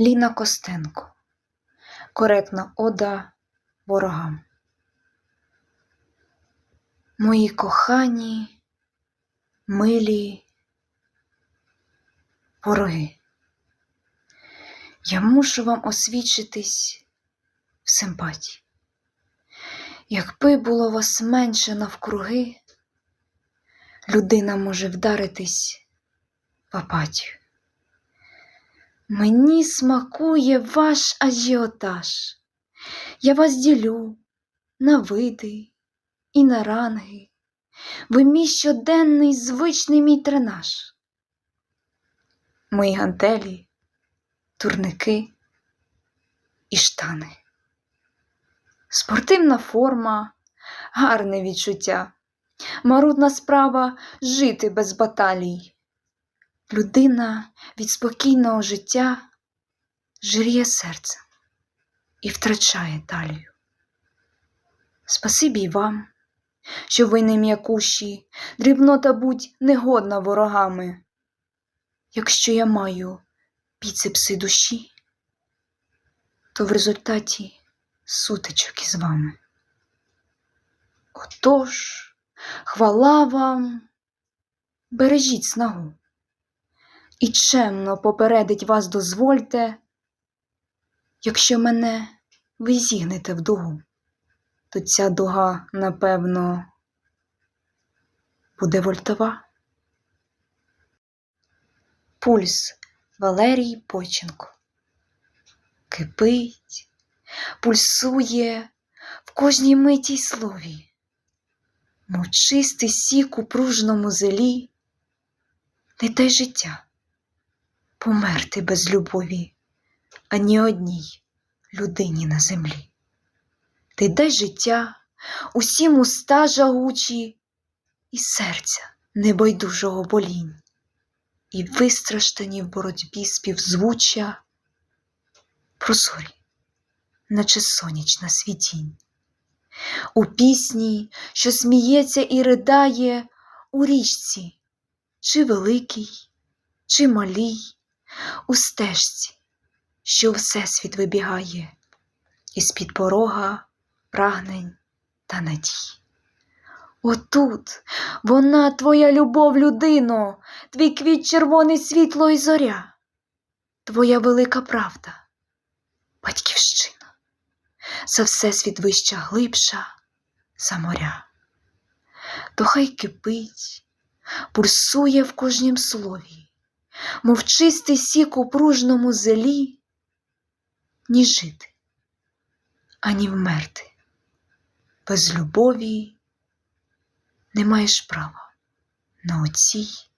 Ліна Костенко. Коректна ода ворогам. Мої кохані, милі вороги. Я мушу вам освідчитись в симпатії. Якби було вас менше навкруги, людина може вдаритись в апатію. Мені смакує ваш ажіотаж. Я вас ділю на види і на ранги. Ви мій щоденний звичний мій тренаж. Мої гантелі, турники і штани. Спортивна форма, гарне відчуття, марудна справа жити без баталій. Людина від спокійного життя жиріє серце і втрачає талію. Спасибі й вам, що ви не м'якуші, дрібнота будь негодна ворогами. Якщо я маю біцепси душі, то в результаті сутичок із вами. Отож, хвала вам, бережіть снагу і чемно попередить вас дозвольте, якщо мене ви зігнете в дугу, то ця дуга, напевно, буде вольтова. Пульс Валерій Поченко. Кипить, пульсує в кожній митій слові, мов чистий сік у пружному зелі, не дай життя померти без любові ані одній людині на землі. Ти дай життя усім уста жагучі і серця небайдужого болінь, і вистраждані в боротьбі співзвуччя прозорі, наче сонячна світінь. У пісні, що сміється і ридає у річці, чи великій, чи малій, у стежці, що всесвіт вибігає, із-під порога прагнень та надій. Отут вона, твоя любов, людино, твій квіт червоний світло і зоря, твоя велика правда, батьківщина, за всесвіт вища глибша за моря. То хай кипить, пульсує в кожнім слові, мов чистий сік у пружному зелі, ні жити, ані вмерти. Без любові не маєш права на оцій.